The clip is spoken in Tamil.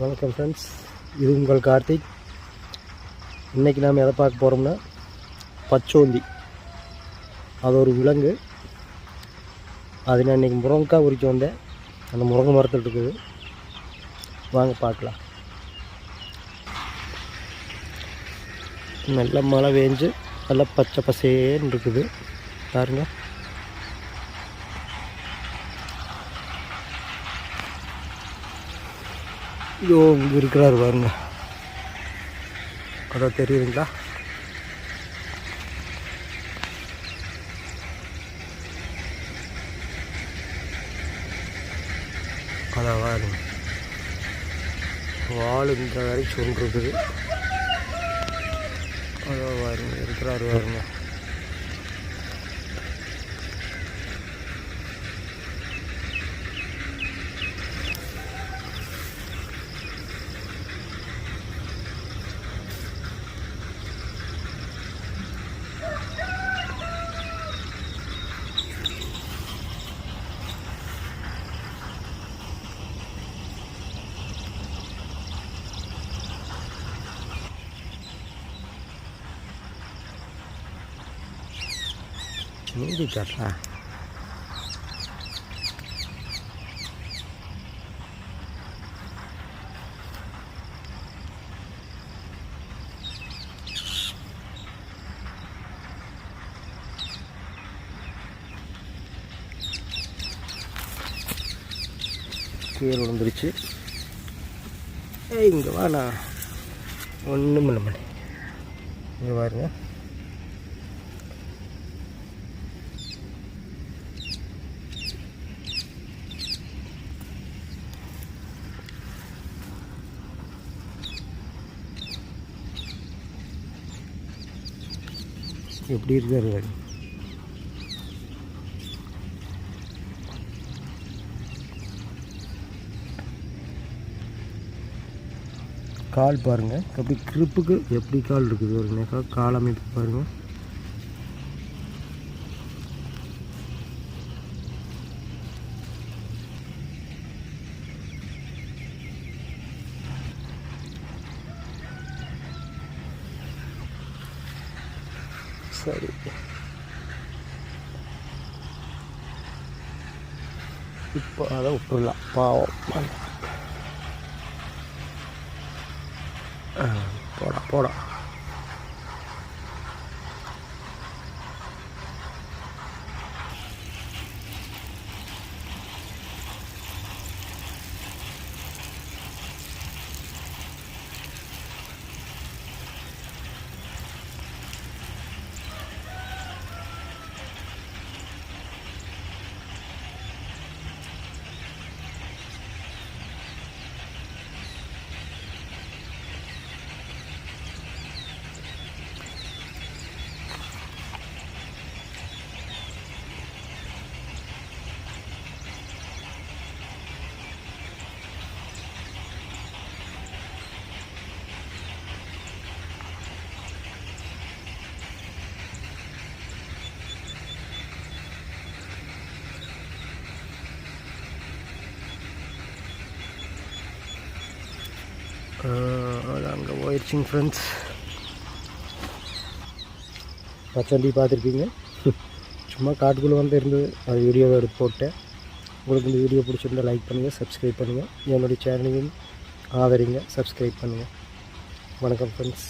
வணக்கம் ஃப்ரெண்ட்ஸ் இது உங்கள் கார்த்திக். இன்றைக்கி நாம் எதை பார்க்க போகிறோம்னா பச்சோந்தி. அது ஒரு விலங்கு. அது நான் இன்றைக்கி முருங்கைக்காய் உரிக்க வந்தேன். அந்த முருங்கை மரத்தில் இருக்குது. வாங்க பார்க்கலாம். நல்ல மழை வேஞ்சு நல்லா பச்சை பசேன்னு இருக்குது. பாருங்கள் ஐயோ இங்கே இருக்கிறாரு பாருங்க. அதான் தெரியுதுங்களா? அதான் பாருங்க வால் இந்த வரைக்கும் சொல்றது அதான் பாருங்க இருக்கிறாரு பாருங்க. மீதி காட்டலாம் கீழே விழுந்துருச்சு ஏய் இங்கே வாண்ணா ஒன்றும் பண்ண மாட்டேன். இங்கே பாருங்கள் எப்படி இருக்காரு? கால் பாருங்க. அப்படி கிரிப்புக்கு எப்படி கால் இருக்குது? ஒரு நேக்கா கால் அமைப்பு பாருங்கள் சரி. இப்போ அதை விட்டுடலாம். பாவம். போடா போடா. அது அங்கே போயிடுச்சுங்க ஃப்ரெண்ட்ஸ் பச்சண்டி பார்த்துருப்பீங்க. சும்மா காட்டுக்குள்ளே வந்து இருந்தது. அது வீடியோவை எடுத்து போட்டேன். உங்களுக்கு இந்த வீடியோ பிடிச்சிருந்தா லைக் பண்ணுங்கள் சப்ஸ்கிரைப் பண்ணுங்கள் என்னுடைய சேனலையும் ஆதரிங்க சப்ஸ்கிரைப் பண்ணுங்கள் வணக்கம் ஃப்ரெண்ட்ஸ்